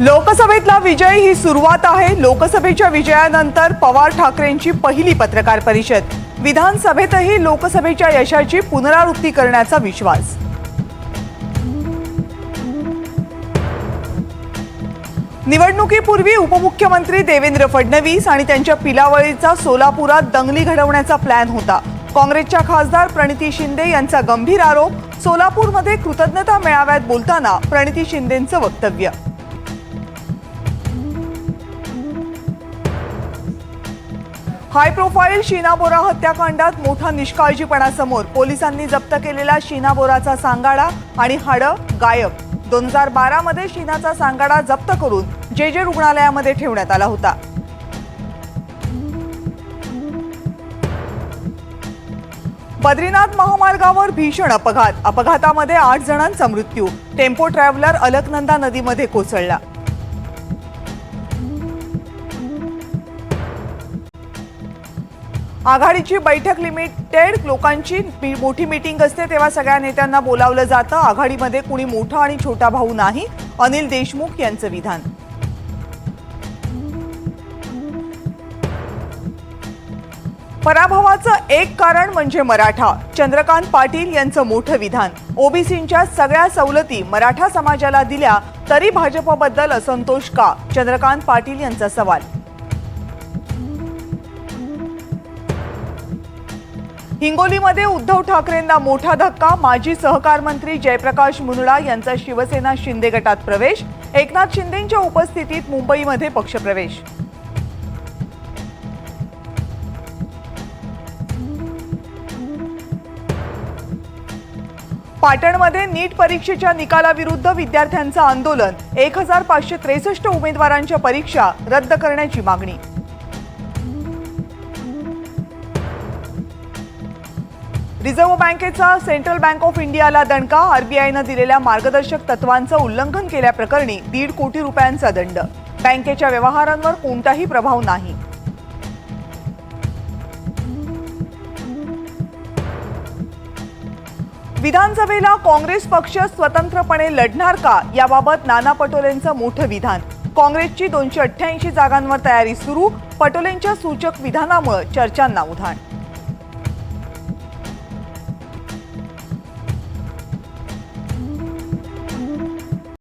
लोकसभेतला विजय ही सुरुवात आहे. लोकसभेच्या विजयानंतर पवार ठाकरेंची पहिली पत्रकार परिषद. विधानसभेतही लोकसभेच्या यशाची पुनरावृत्ती करण्याचा विश्वास. निवडणुकीपूर्वी उपमुख्यमंत्री देवेंद्र फडणवीस आणि त्यांच्या पिलावळीचा सोलापुरात दंगली घडवण्याचा प्लॅन होता. काँग्रेसच्या खासदार प्रणिती शिंदे यांचा गंभीर आरोप सोलापूरमध्ये कृतज्ञता मेळाव्यात बोलताना प्रणिती शिंदेंचं वक्तव्य. हाय प्रोफाईल शीना बोरा हत्याकांडात मोठा निष्काळजीपणा समोर पोलिसांनी जप्त केलेला शीना बोराचा सांगाडा आणि हाडं गायब. दोन हजार बारामध्ये शीनाचा सांगाडा जप्त करून जे जे रुग्णालयामध्ये ठेवण्यात आला होता. बद्रीनाथ महामार्गावर भीषण अपघात. अपघातामध्ये आठ जणांचा मृत्यू. टेम्पो ट्रॅव्हलर अलकनंदा नदीमध्ये कोसळला. आघाडीची बैठक लिमिटेड लोकांची मोठी मीटिंग असते तेव्हा सगळ्या नेत्यांना बोलावलं जातं. आघाडीमध्ये कुणी मोठा आणि छोटा भाऊ नाही. अनिल देशमुख यांचं विधान. पराभवाचं एक कारण म्हणजे मराठा. चंद्रकांत पाटील यांचं मोठं विधान. ओबीसींच्या सगळ्या सवलती मराठा समाजाला दिल्या तरी भाजपबद्दल असंतोष का? चंद्रकांत पाटील यांचा सवाल. हिंगोलीमध्ये उद्धव ठाकरेंना मोठा धक्का. माजी सहकार मंत्री जयप्रकाश मुंदडा यांचा शिवसेना शिंदे गटात प्रवेश. एकनाथ शिंदेंच्या उपस्थितीत मुंबईमध्ये पक्षप्रवेश. पाटणमध्ये नीट परीक्षेच्या निकालाविरुद्ध विद्यार्थ्यांचं आंदोलन. एक हजार पाचशे त्रेसष्ट उमेदवारांच्या परीक्षा रद्द करण्याची मागणी. रिझर्व्ह बँकेचा सेंट्रल बँक ऑफ इंडियाला दणका आरबीआयनं दिलेल्या मार्गदर्शक तत्वांचं उल्लंघन केल्याप्रकरणी दीड कोटी रुपयांचा दंड. बँकेच्या व्यवहारांवर कोणताही प्रभाव नाही. विधानसभेला काँग्रेस पक्ष स्वतंत्रपणे लढणार का? याबाबत नाना पटोलेंचं मोठं विधान. काँग्रेसची दोनशे अठ्ठ्याऐंशी जागांवर तयारी सुरू पटोलेंच्या सूचक विधानामुळे चर्चांना उधाण.